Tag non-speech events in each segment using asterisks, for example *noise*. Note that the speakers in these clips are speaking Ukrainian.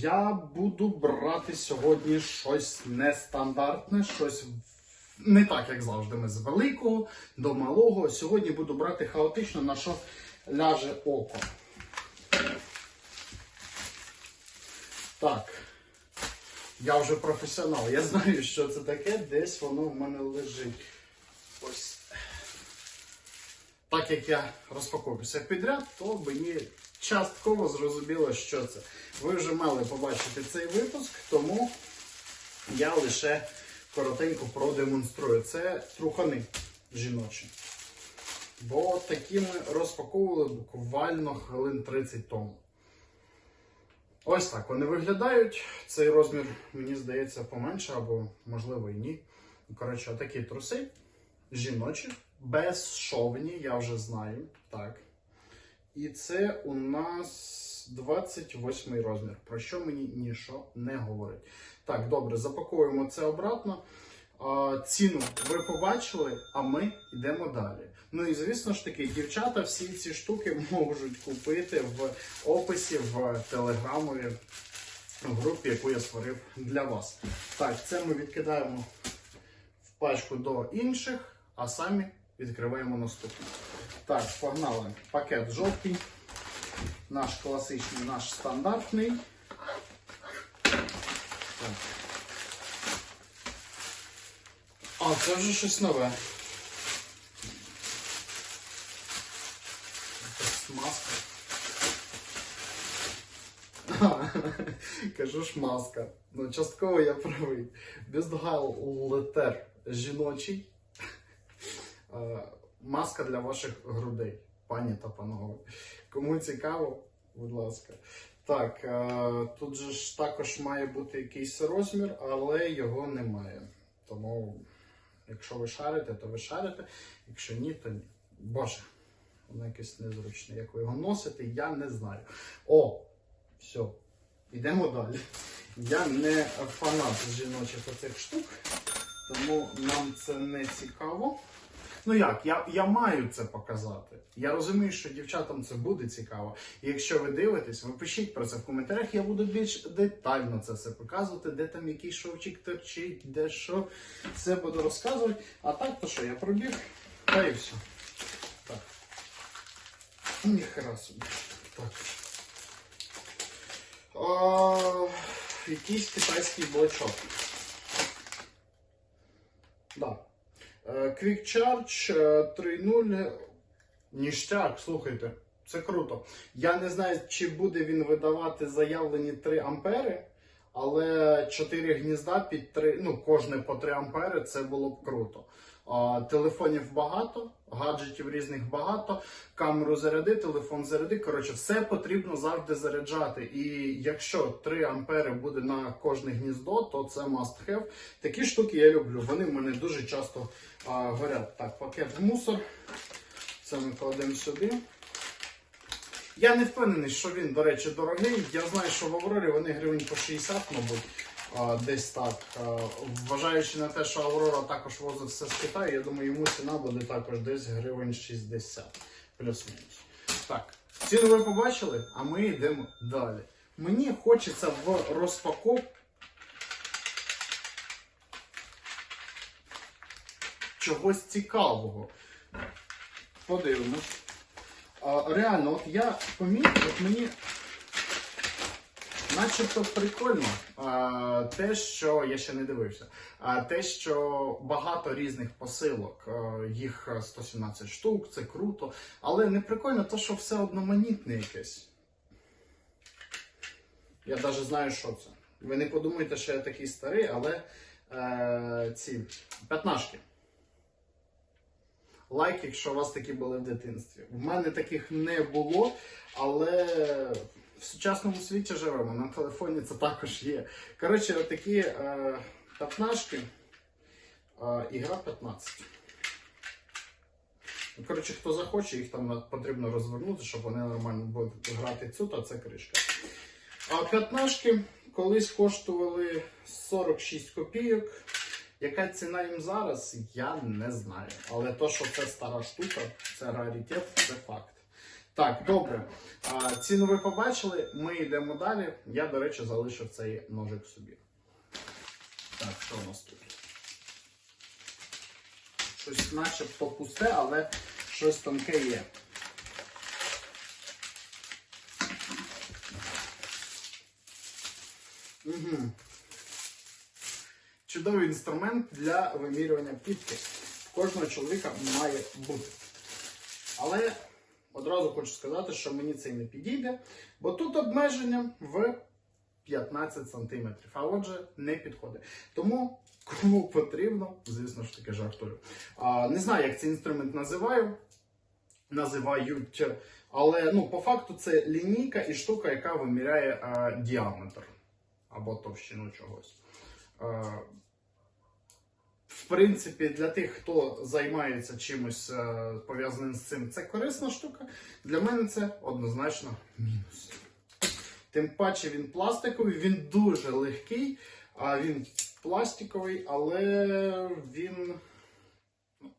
Я буду брати сьогодні щось нестандартне, щось не так, як завжди. Ми з великого до малого. Сьогодні буду брати хаотично, на що ляже око. Так. Я вже професіонал. Я знаю, що це таке, десь воно в мене лежить. Ось. Так як я розпаковую все підряд, то мені частково зрозуміло, що це. Ви вже мали побачити цей випуск, тому я лише коротенько продемонструю. Це трухани жіночі. Бо такі ми розпаковували буквально хвилин 30 тому. Ось так вони виглядають. Цей розмір, мені здається, поменше, або можливо і ні. Коротше, такі труси жіночі, безшовні, я вже знаю. Так. І це у нас 28 розмір, про що мені нічого не говорить. Так, добре, запакуємо це обратно. Ціну ви побачили, а ми йдемо далі. Ну і звісно ж таки, дівчата всі ці штуки можуть купити в описі в телеграмові групі, яку я створив для вас. Так, це ми відкидаємо в пачку до інших, а самі відкриваємо наступне. Так, погнали. Пакет жовтий. Наш класичний, наш стандартний. Так. А, це вже щось нове. Маска. Кажу ж маска. Ну, частково я правий. Бюстгальтер жіночий. Е, Маска для ваших грудей, пані та панове. Кому цікаво, будь ласка. Так, е, тут же ж також має бути якийсь розмір, але його немає. Тому, якщо ви шарите, то ви шарите. Якщо ні, то ні. Боже, воно якесь незручне. Як ви його носите, я не знаю. О, все, йдемо далі. Я не фанат жіночих оцих штук, тому нам це не цікаво. Ну як, я, я маю це показати. Я розумію, що дівчатам це буде цікаво. І якщо ви дивитесь, ви пишіть про це в коментарях, я буду більш детально це все показувати, де там який шовчик торчить, де що. Все буду розказувати. А так, то що, я пробіг, та і все. Так. Ніхера собі. Так. А, якийсь китайський блочок. Да. Е, Quick Charge е, 3.0. Ніштяк, слухайте, це круто. Я не знаю, чи буде він видавати заявлені 3 ампери, але 4 гнізда під 3, ну, кожне по 3 ампери, це було б круто. Телефонів багато, гаджетів різних багато, камеру заряди, телефон заряди. Коротше, все потрібно завжди заряджати. І якщо 3 ампери буде на кожне гніздо, то це must have. Такі штуки я люблю. Вони в мене дуже часто а, горять. Так, пакет в мусор. Це ми кладемо сюди. Я не впевнений, що він, до речі, дорогий. Я знаю, що в Аврорі вони гривень по 60, мабуть, десь так. Вважаючи на те, що Аврора також возить все з Китаю, я думаю, йому ціна буде також десь гривень 60, плюс-мінус. Так, ціну ви побачили, а ми йдемо далі. Мені хочеться в розпаковку чогось цікавого. Подивимось. Реально, от я помітив, от мені начебто прикольно а, те, що я ще не дивився. А те, що багато різних посилок, а, їх 117 штук, це круто. Але не прикольно те, що все одноманітне якесь. Я навіть знаю, що це. Ви не подумайте, що я такий старий, але е, ці п'ятнашки. Лайк, якщо у вас такі були в дитинстві. В мене таких не було, але в сучасному світі живемо. На телефоні це також є. Коротше, отакі е, п'ятнашки. Е, ігра 15. Ну, Коротше, хто захоче, їх там потрібно розвернути, щоб вони нормально будуть грати цю, то це кришка. А п'ятнашки колись коштували 46 копійок. Яка ціна їм зараз, я не знаю. Але то, що це стара штука, це раритет, це факт. Так, добре. Ціну ви побачили, ми йдемо далі. Я, до речі, залишив цей ножик собі. Так, що у нас тут? Щось начебто пусте, але щось тонке є. Угу. Чудовий інструмент для вимірювання підки. В кожного чоловіка має бути. Але одразу хочу сказати, що мені це не підійде, бо тут обмеження в 15 см, а отже, не підходить. Тому кому потрібно, звісно ж таки жартую. А, не знаю, як цей інструмент називаю. Називають, але ну, по факту це лінійка і штука, яка виміряє а, діаметр або товщину чогось. А, принципі, для тих, хто займається чимось е, пов'язаним з цим, це корисна штука. Для мене це однозначно мінус. Тим паче він пластиковий, він дуже легкий, а він пластиковий, але він. Ну,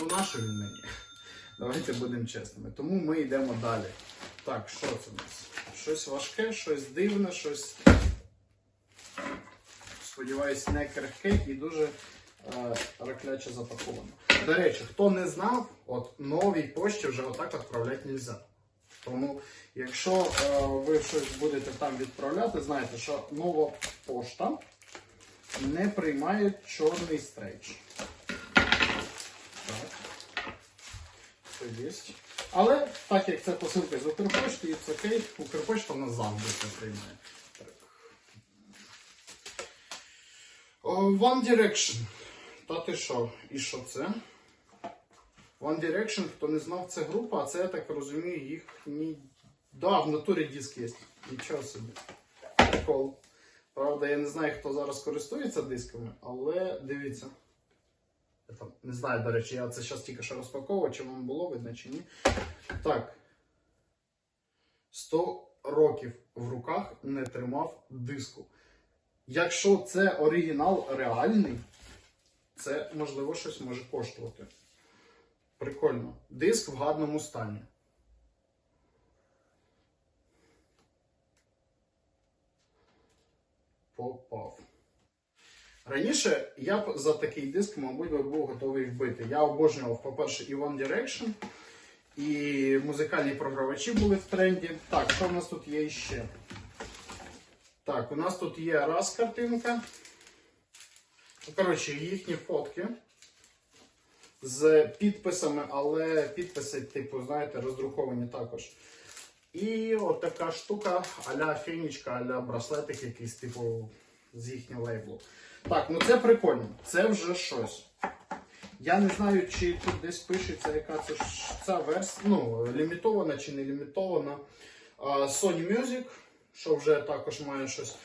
ну нащо мені? *laughs* Давайте будемо чесними. Тому ми йдемо далі. Так, що це у нас? Щось важке, щось дивне, щось. Сподіваюсь, не крихке і дуже ракляче запаковано. До речі, хто не знав, от новій пошті вже отак відправляти не можна. Тому, якщо е, ви щось будете там відправляти, знайте, що нова пошта не приймає чорний стрейч. Так. Але так як це посилка з Укрпошти, і це окей, Укрпошта в нас завжди це приймає. Так. One Direction. Та ти що? І що це? One Direction, хто не знав, це група, а це, я так розумію, їхній. Да, в натурі диск є. Нічого собі. Прикол. Правда, я не знаю, хто зараз користується дисками, але дивіться. Я там не знаю, до речі, я це зараз тільки що розпаковував, чи вам було видно, чи ні. Так. 100 років в руках не тримав диску. Якщо це оригінал реальний, це можливо щось може коштувати. Прикольно. Диск в гарному стані. Попав. Раніше я б за такий диск, мабуть, був готовий вбити. Я обожнював, по-перше, і One Direction, і музикальні програвачі були в тренді. Так, що в нас тут є ще? Так, у нас тут є раз картинка. Коротше, їхні фотки з підписами, але підписи, типу, знаєте, роздруковані також. І от така штука а-ля фінічка, а-ля браслетик якийсь, типу, з їхнього лейблу. Так, ну це прикольно. Це вже щось. Я не знаю, чи тут десь пишеться, яка це ця версія, ну, лімітована чи не лімітована. Sony Music, що вже також має щось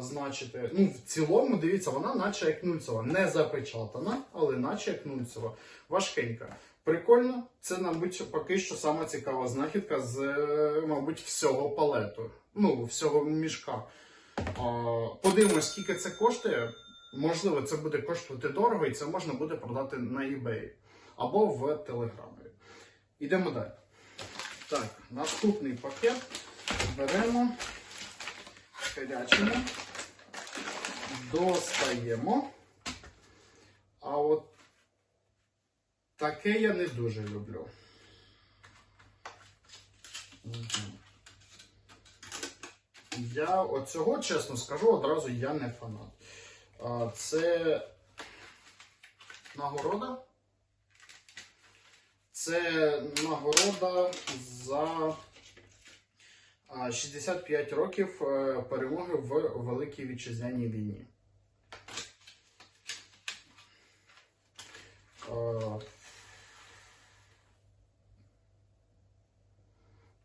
значити. Ну, в цілому, дивіться, вона наче як нульцева. Не запечатана, але наче як нульцева. Важкенька. Прикольно, це, мабуть, поки що сама цікава знахідка з, е, мабуть, всього палету. Ну, всього мішка. Подивимось, скільки це коштує. Можливо, це буде коштувати дорого, і це можна буде продати на eBay або в Телеграмі. Йдемо далі. Так, наступний пакет беремо, харячимо, достаємо. А от таке я не дуже люблю. Я оцього, чесно скажу, одразу я не фанат. Це нагорода. Це нагорода за 65 років е, перемоги в Великій Вітчизняній війні.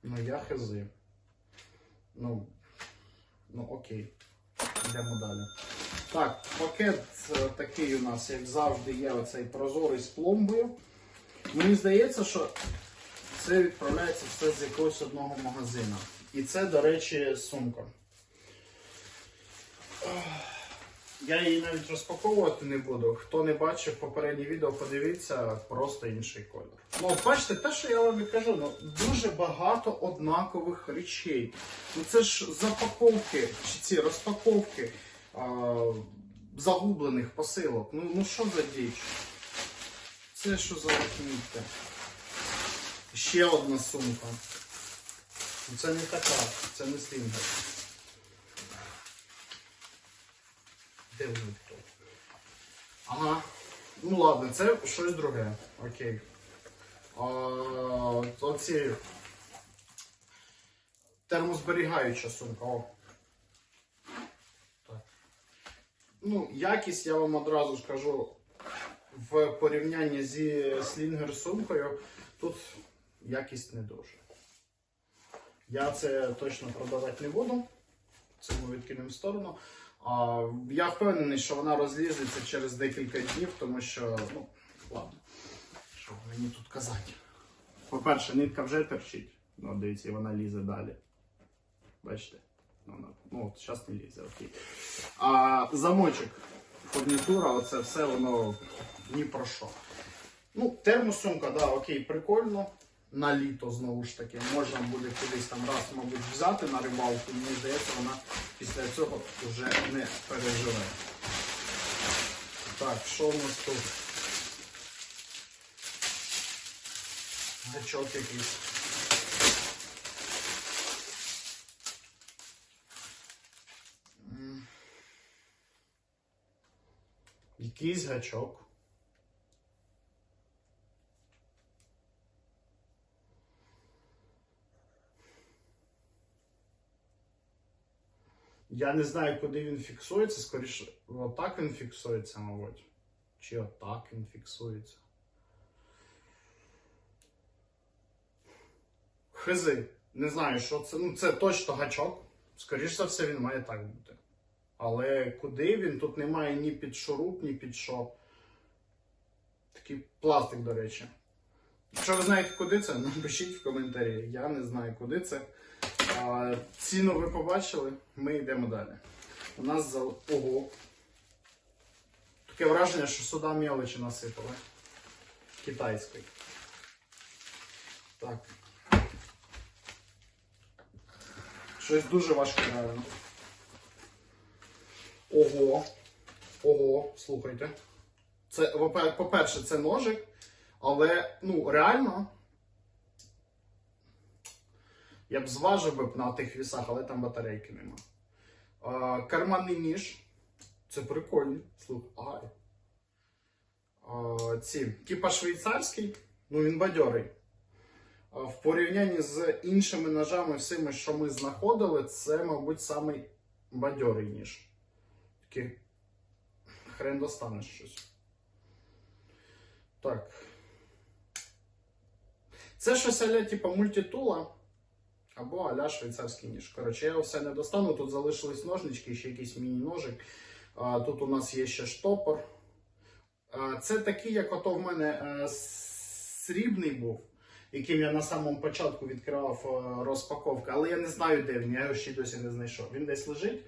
Ну, я хези. Ну, ну окей. Йдемо далі. Так, пакет е, такий у нас, як завжди, є оцей прозорий з пломбою. Мені здається, що це відправляється все з якогось одного магазину. І це, до речі, сумка. Я її навіть розпаковувати не буду. Хто не бачив попереднє відео, подивіться, просто інший колір. Ну, бачите, те, що я вам і кажу, ну дуже багато однакових речей. Ну це ж запаковки, чи ці розпаковки а, загублених посилок. Ну, ну що за діч? Це що за лахміття? Ще одна сумка. Ну, Це не така, це не слінгер. Де вони тут? Ага. Ну ладно, це щось друге. Окей. Оці термозберігаюча сумка. О. Так. Ну, якість я вам одразу скажу в порівнянні зі слінгер сумкою, тут якість не дуже. Я це точно продавати не буду. Це ми відкинемо в сторону. А, я впевнений, що вона розлізеться через декілька днів, тому що, ну, ладно, що мені тут казати. По-перше, нитка вже терчить. Ну, дивіться, вона лізе далі. Бачите? Ну, ну от зараз не лізе, окей. А замочок, фурнітура, оце все воно ні про що. Ну, термосумка, да, окей, прикольно. На літо знову ж таки можна буде кудись там раз, мабуть, взяти на рибалку. Мені здається, вона після цього вже не переживе. Так, що в нас тут? Гачок якийсь. Якийсь гачок. Я не знаю, куди він фіксується, скоріше, отак він фіксується, мабуть. Чи отак він фіксується. Хизи. Не знаю, що це. Ну, це точно гачок. Скоріше за все, він має так бути. Але куди він? Тут немає ні під шуруп, ні під що. Такий пластик, до речі. Якщо ви знаєте, куди це, *laughs* напишіть в коментарі. Я не знаю, куди це. Ціну ви побачили, ми йдемо далі. У нас за. Ого. Таке враження, що сюди мелочі насипали. Китайської. Так. Щось дуже важке, реально. Ого. Ого, слухайте. Це, по-перше, це ножик, але ну, реально. Я б зважив би на тих вісах, але там батарейки нема. А, карманний ніж. Це прикольно. Слухай, ай. А, ці. Типа швейцарський, ну він бадьорий. А, в порівнянні з іншими ножами, всіми, що ми знаходили, це, мабуть, самий бадьорий ніж. Такий хрен достанеш щось. Так. Це щось аля, типа мультитула. Або аля швейцарський ніж. Коротше, я все не достану. Тут залишились ножнички, ще якийсь міні-ножик. Тут у нас є ще штопор. Це такий, як ото в мене е, срібний був, яким я на самому початку відкривав е, розпаковку. Але я не знаю, де він, я його ще досі не знайшов. Він десь лежить,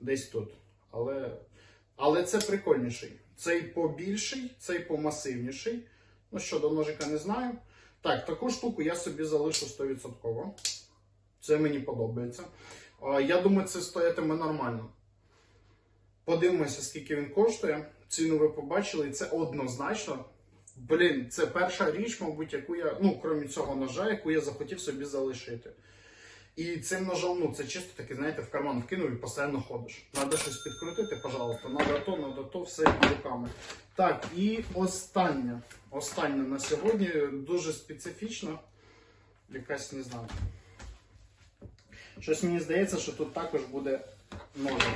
десь тут. Але, але це прикольніший. Цей побільший, цей помасивніший. Ну, щодо ножика не знаю. Так, таку штуку я собі залишу 100%. Це мені подобається. Я думаю, це стоятиме нормально. Подивимося, скільки він коштує. Ціну ви побачили, і це однозначно. Блін, це перша річ, мабуть, яку я, ну, крім цього ножа, яку я захотів собі залишити. І цим ножом, ну, це чисто таки, знаєте, в карман вкинув і постійно ходиш. Надо щось підкрутити, пожалуйста. Надо то, надо то, все руками. Так, і останнє. Останнє на сьогодні дуже специфічно. Якась не знаю. Щось мені здається, що тут також буде ножик.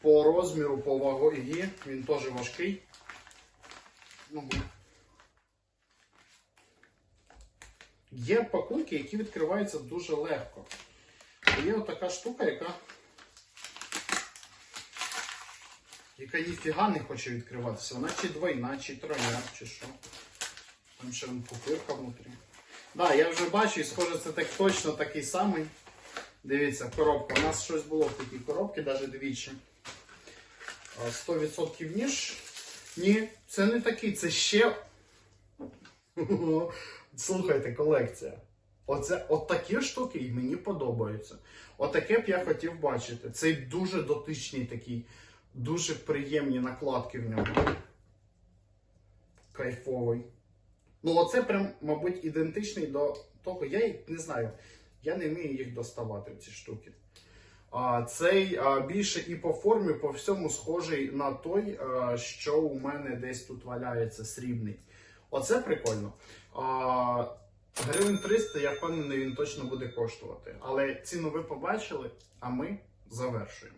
По розміру, по вагі, він теж важкий. Ну, Є пакунки, які відкриваються дуже легко. Є отака штука, яка. Яка ніфіга не хоче відкриватися. Вона чи двойна, чи тройна, чи що. Там ще вон пупирка внутрі. Да, я вже бачу, і схоже, це так точно такий самий. Дивіться, коробка. У нас щось було в такій коробці, навіть двічі. 100% ніж. Ні, це не такий, це ще. *laughs* Слухайте, колекція. Оце от такі штуки і мені подобаються. Отаке б я хотів бачити. Цей дуже дотичний такий, дуже приємні накладки в ньому. Кайфовий. Ну, оце прям, мабуть, ідентичний до того. Я їх не знаю. Я не вмію їх доставати, ці штуки. А, цей а, більше і по формі, по всьому схожий на той, а, що у мене десь тут валяється срібний. Оце прикольно. А, гривень 300, я впевнений, він точно буде коштувати. Але ціну ви побачили, а ми завершуємо.